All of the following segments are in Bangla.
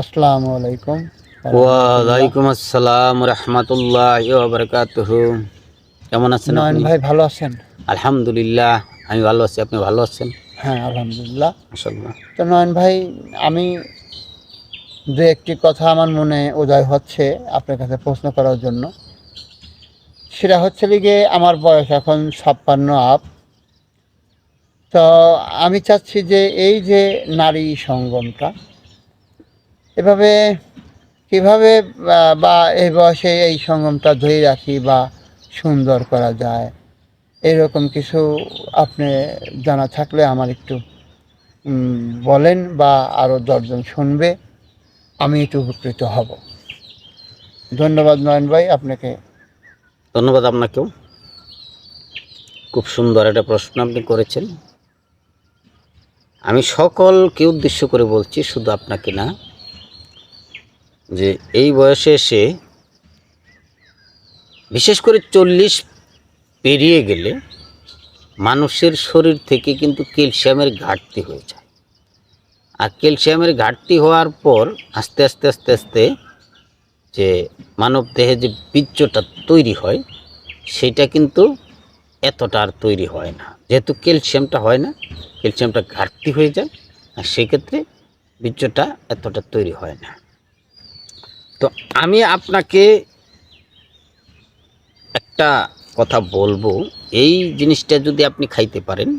আসসালামু আলাইকুম। ওয়ালাইকুম আসসালাম রহমতুল্লাহ বারকাতুহ। কেমন আছেন নয়ন ভাই ভালো আছেন? আলহামদুলিল্লাহ আমি ভালো আছি। আপনি ভালো আছেন? হ্যাঁ আলহামদুলিল্লাহ। তো নয়ন ভাই আমি দু একটি কথা আমার মনে উদয় হচ্ছে আপনার কাছে প্রশ্ন করার জন্য। সেটা হচ্ছে লিগে আমার বয়স এখন ছাপ্পান্ন আপ তো আমি চাচ্ছি যে এই যে নারী সঙ্গমটা এভাবে কীভাবে, বা- এই বয়সে এই সঙ্গমটা ধরে রাখি বা সুন্দর করা যায়, এরকম কিছু আপনি জানা থাকলে আমার একটু বলেন বা আরও দশজন শুনবে, আমি একটু উপকৃত হব। ধন্যবাদ নয়ন ভাই, আপনাকে। ধন্যবাদ আপনাকেও। খুব সুন্দর একটা প্রশ্ন আপনি করেছেন। আমি সকলকে উদ্দেশ্য করে বলছি, শুধু আপনাকে না যে এই বয়সে এসে বিশেষ করে চল্লিশ পেরিয়ে গেলে মানুষের শরীর থেকে কিন্তু ক্যালসিয়ামের ঘাটতি হয়ে যায়। আর ক্যালসিয়ামের ঘাটতি হওয়ার পর আস্তে আস্তে আস্তে আস্তে যে মানব দেহে যে বীর্যটা তৈরি হয়, সেটা কিন্তু এতটা আর তৈরি হয় না। যেহেতু ক্যালসিয়ামটা হয় না, ক্যালসিয়ামটা ঘাটতি হয়ে যায়, আর সেক্ষেত্রে বীর্যটা এতটা তৈরি হয় না। তো আমি আপনাকে একটা কথা বলব। এই জিনিসটা যদি আপনি খাইতে পারেন,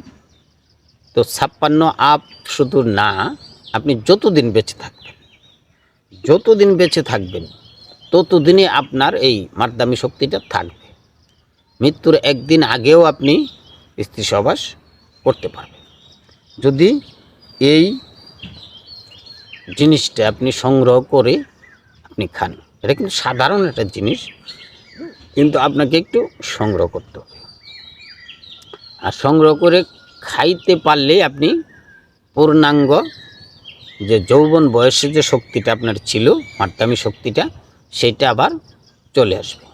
তো ছাপ্পান্ন আপ শুধু না, আপনি যতদিন বেঁচে থাকবেন, যতদিন বেঁচে থাকবেন, ততদিনই আপনার এই মারদামি শক্তিটা থাকবে। মৃত্যুর একদিন আগেও আপনি স্ত্রী সবাস করতে পারবেন। যদি এই জিনিসটা আপনি সংগ্রহ করে আপনি খান। এটা কিন্তু সাধারণ একটা জিনিস, কিন্তু আপনাকে একটু সংগ্রহ করতে হবে। আর সংগ্রহ করে খাইতে পারলেই আপনি পূর্ণাঙ্গ যে যৌবন বয়সে যে শক্তিটা আপনার ছিল মারতামি শক্তিটা, সেটা আবার চলে আসবে।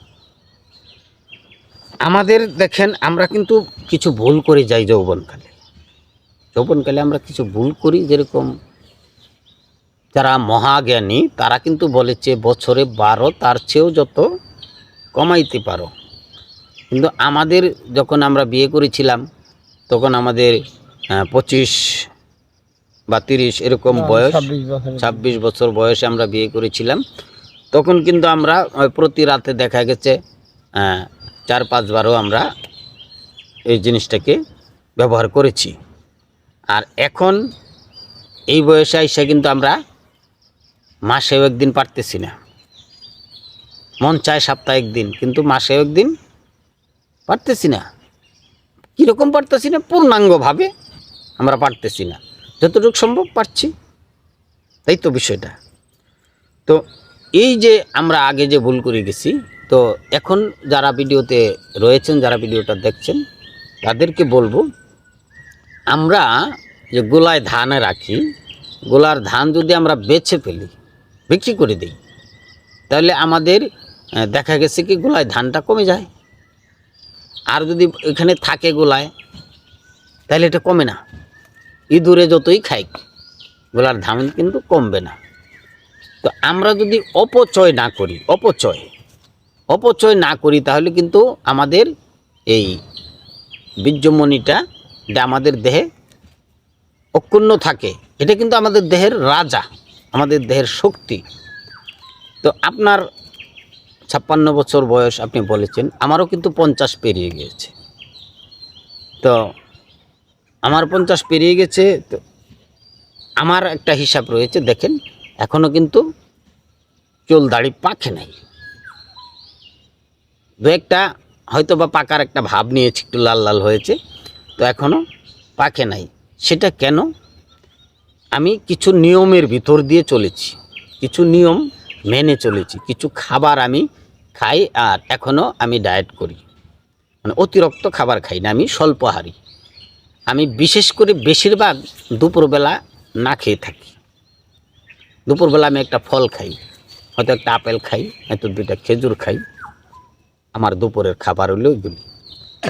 আমাদের দেখেন, আমরা কিন্তু কিছু ভুল করে যাই যৌবনকালে। যৌবনকালে আমরা কিছু ভুল করি যেরকম যারা মহাজ্ঞানী তারা কিন্তু বলেছে বছরে বারো তার চেয়েও যত কমাইতে পারো। কিন্তু আমাদের যখন আমরা বিয়ে করেছিলাম তখন আমাদের পঁচিশ বা তিরিশ এরকম বয়স ছাব্বিশ বছর বয়সে আমরা বিয়ে করেছিলাম তখন কিন্তু আমরা প্রতি রাতে দেখা গেছে চার পাঁচবারও আমরা এই জিনিসটাকে ব্যবহার করেছি। আর এখন এই বয়সে এসে কিন্তু আমরা মাসেও একদিন পারতেছি না। মন চায় সাপ্তাহিক দিন, কিন্তু মাসেও একদিন পারতেছি না। কীরকম পারতেছি না, পূর্ণাঙ্গভাবে আমরা পারতেছি না। যতটুকু সম্ভব পারছি। তাই তো বিষয়টা। তো এই যে আমরা আগে যে ভুল করে গেছি, তো এখন যারা ভিডিওতে রয়েছেন, যারা ভিডিওটা দেখছেন, তাদেরকে বলব, আমরা যে গোলায় ধানে রাখি, গোলার ধান যদি আমরা বেছে ফেলি বিক্রি করে দিই। তাহলে আমাদের দেখা গেছে কি গোলায় ধানটা কমে যায়। আর যদি এখানে থাকে গোলায়, তাহলে এটা কমে না। ইঁদুরে যতই খাই গোলার ধান কিন্তু কমবে না। তো আমরা যদি অপচয় না করি, অপচয় অপচয় না করি, তাহলে কিন্তু আমাদের এই বীর্যমণিটা এটা আমাদের দেহে অক্ষুণ্ণ থাকে, এটা কিন্তু আমাদের দেহের রাজা। আমাদের দেহের শক্তি। তো আপনার ছাপ্পান্ন বছর বয়স আপনি বলেছেন, আমারও কিন্তু পঞ্চাশ পেরিয়ে গিয়েছে। তো আমার পঞ্চাশ পেরিয়ে গেছে তো আমার একটা হিসাব রয়েছে, দেখেন এখনও কিন্তু চুল দাড়ি পাখে নাই। দু একটা হয়তো বা পাকার একটা ভাব নিয়েছে, একটু লাল লাল হয়েছে, তো এখনও পাখে নাই। সেটা কেন? আমি কিছু নিয়মের ভিতর দিয়ে চলেছি। কিছু নিয়ম মেনে চলেছি। কিছু খাবার আমি খাই আর এখনও আমি ডায়েট করি। মানে অতিরিক্ত খাবার খাই না, আমি স্বল্পহারী। আমি বিশেষ করে বেশিরভাগ দুপুরবেলা না খেয়ে থাকি। দুপুরবেলা আমি একটা ফল খাই, হয়তো একটা আপেল খাই, হয়তো দুইটা খেজুর খাই। আমার দুপুরের খাবার হলো ওইগুলি।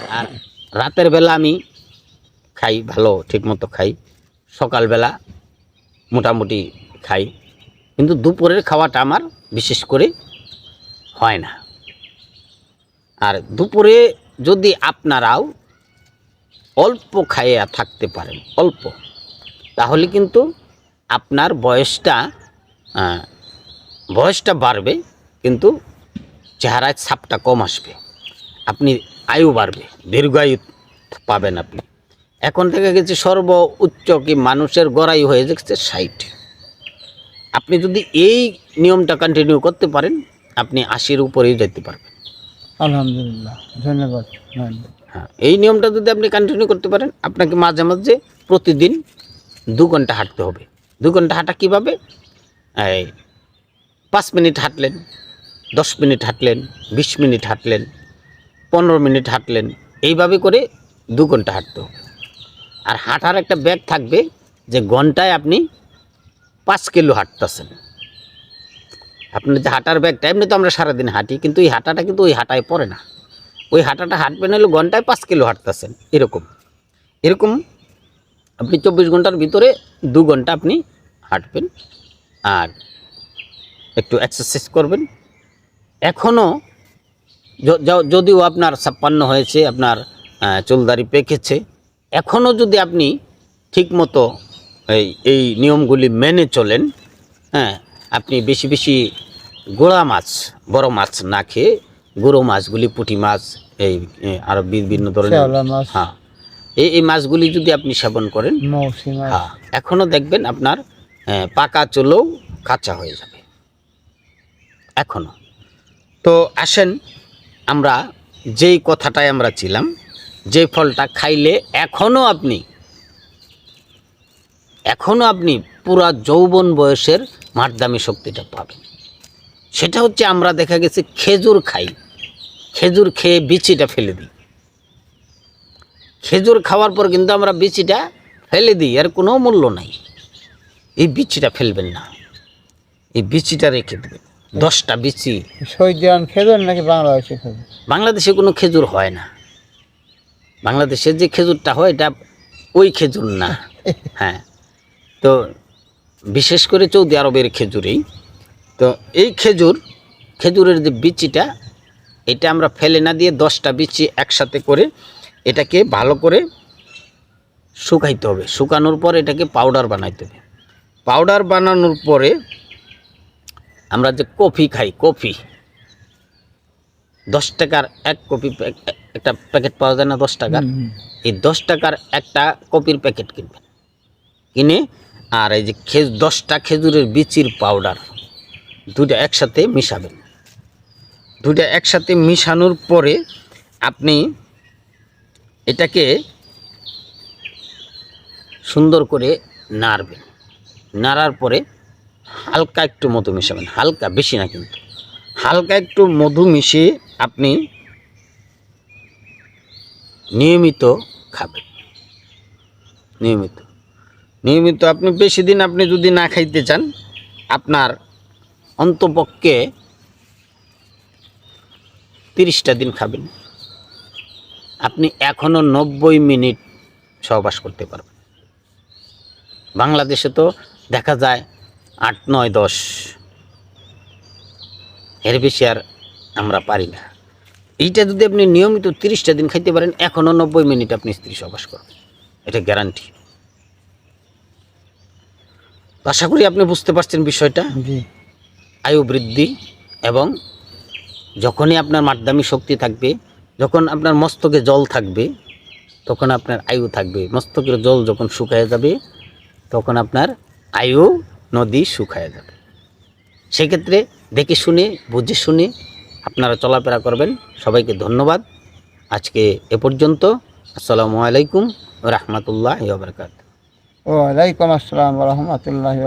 আর রাতের বেলা আমি খাই, ভালো ঠিকমতো খাই। সকালবেলা মোটামুটি খাই। কিন্তু দুপুরের খাওয়াটা আমার বিশেষ করে হয় না। আর দুপুরে যদি আপনারাও অল্প খাইয়া থাকতে পারেন, অল্প, তাহলে কিন্তু আপনার বয়সটা বয়সটা বাড়বে, কিন্তু চেহারায় ছাপটা কম আসবে। আপনি আয়ু বাড়বে, দীর্ঘায়ু পাবেন আপনি। এখন থেকে গেছে সর্ব উচ্চ কি মানুষের গড়াই হয়ে যাচ্ছে ষাট। আপনি যদি এই নিয়মটা কন্টিনিউ করতে পারেন আপনি আশির উপরেই যেতে পারবেন। আলহামদুলিল্লাহ ধন্যবাদ হ্যাঁ এই নিয়মটা যদি আপনি কন্টিনিউ করতে পারেন আপনাকে মাঝে মাঝে প্রতিদিন দু ঘণ্টা হাঁটতে হবে। দু ঘণ্টা হাঁটা কীভাবে? এই পাঁচ মিনিট হাঁটলেন দশ মিনিট হাঁটলেন বিশ মিনিট হাঁটলেন পনেরো মিনিট হাঁটলেন এইভাবে করে দু ঘণ্টা হাঁটতে হবে। আর হাঁটার একটা ব্যাগ থাকবে যে ঘন্টায় আপনি পাঁচ কিলো হাঁটতেছেন। আপনার যে হাঁটার ব্যাগটা, এমনি তো আমরা সারাদিন হাঁটি, কিন্তু এই হাঁটাটা কিন্তু ওই হাঁটায় পড়ে না। ওই হাঁটাটা হাঁটবেন হলে ঘন্টায় পাঁচ কিলো হাঁটতেছেন, এরকম। এরকম আপনি চব্বিশ ঘণ্টার ভিতরে দু ঘণ্টা আপনি হাঁটবেন আর একটু এক্সারসাইজ করবেন। এখনও যদিও আপনার ছাপ্পান্ন হয়েছে, আপনার চুলদারি পেকেছে এখনও যদি আপনি ঠিকমতো এই এই নিয়মগুলি মেনে চলেন হ্যাঁ আপনি বেশি বেশি গোড়া মাছ বড় মাছ না খেয়ে গুঁড়ো মাছগুলি পুঁটি মাছ এই এ, আরও বিভিন্ন ধরনের মাছ। হ্যাঁ এই এই মাছগুলি যদি আপনি সেবন করেন হ্যাঁ এখনও দেখবেন আপনার পাকা চুলেও কাঁচা হয়ে যাবে। এখনও তো আসেন আমরা যেই কথাটায় আমরা ছিলাম যে ফলটা খাইলে এখনও আপনি এখনও আপনি পুরা যৌবন বয়সের মারদামি শক্তিটা পাবেন। সেটা হচ্ছে আমরা দেখা গেছে খেজুর খাই। খেজুর খেয়ে বিচিটা ফেলে দিই। খেজুর খাওয়ার পর কিন্তু আমরা বিচিটা ফেলে দিই এর কোনো মূল্য নাই। এই বিচিটা ফেলবেন না। এই বিচিটা রেখে দেবেন। দশটা বিচি। খেজুর নাকি বাংলাদেশি খেজুর? বাংলাদেশে কোনো খেজুর হয় না। বাংলাদেশে যে খেজুরটা হয় এটা ওই খেজুর না। হ্যাঁ। তো বিশেষ করে সৌদি আরবের খেজুরেই তো এই খেজুর খেজুরের যে বিচিটা এটা আমরা ফেলে না দিয়ে দশটা বিচি একসাথে করে এটাকে ভালো করে শুকাইতে হবে। শুকানোর পর এটাকে পাউডার বানাইতে হবে। পাউডার বানানোর পরে আমরা যে কফি খাই কফি দশ টাকার এক কপি একটা প্যাকেট পাওয়া যায় না দশ টাকার। এই দশ টাকার একটা কপির প্যাকেট কিনবেন। কিনে আর এই যে খে দশটা খেজুরের বিচির পাউডার দুটা একসাথে মিশাবেন। দুটা একসাথে মিশানোর পরে আপনি এটাকে সুন্দর করে নাড়বেন। নাড়ার পরে হালকা একটু মধু মিশাবেন। হালকা বেশি না কিন্তু। হালকা একটু মধু মিশিয়ে আপনি নিয়মিত খাবেন। নিয়মিত। নিয়মিত আপনি বেশি দিন আপনি যদি না খাইতে চান, আপনার অন্তপক্ষে তিরিশটা দিন খাবেন। আপনি এখনও নব্বই মিনিট সহবাস করতে পারবেন। বাংলাদেশে তো দেখা যায় আট, নয়, দশ, এর বেশি আর আমরা পারি না। এইটা যদি আপনি নিয়মিত তিরিশটা দিন খাইতে পারেন এখনও নব্বই মিনিট আপনি স্ত্রী সহবাস করবেন। এটা গ্যারান্টি আশা করি আপনি বুঝতে পারছেন বিষয়টা। আয়ু বৃদ্ধি এবং যখনই আপনার মাধ্যমিক শক্তি থাকবে যখন আপনার মস্তকে জল থাকবে তখন আপনার আয়ু থাকবে। মস্তকের জল যখন শুকায় যাবে তখন আপনার আয়ু নদী শুকায় যাবে। সেক্ষেত্রে দেখে শুনে বুঝে শুনে আপনারা চলাফেরা করবেন। সবাইকে ধন্যবাদ। আজকে এ পর্যন্ত আসসালামু আলাইকুম রহমতুল্লাহ ওয়ালাইকুম আসসালাম রহমতুল্লাহ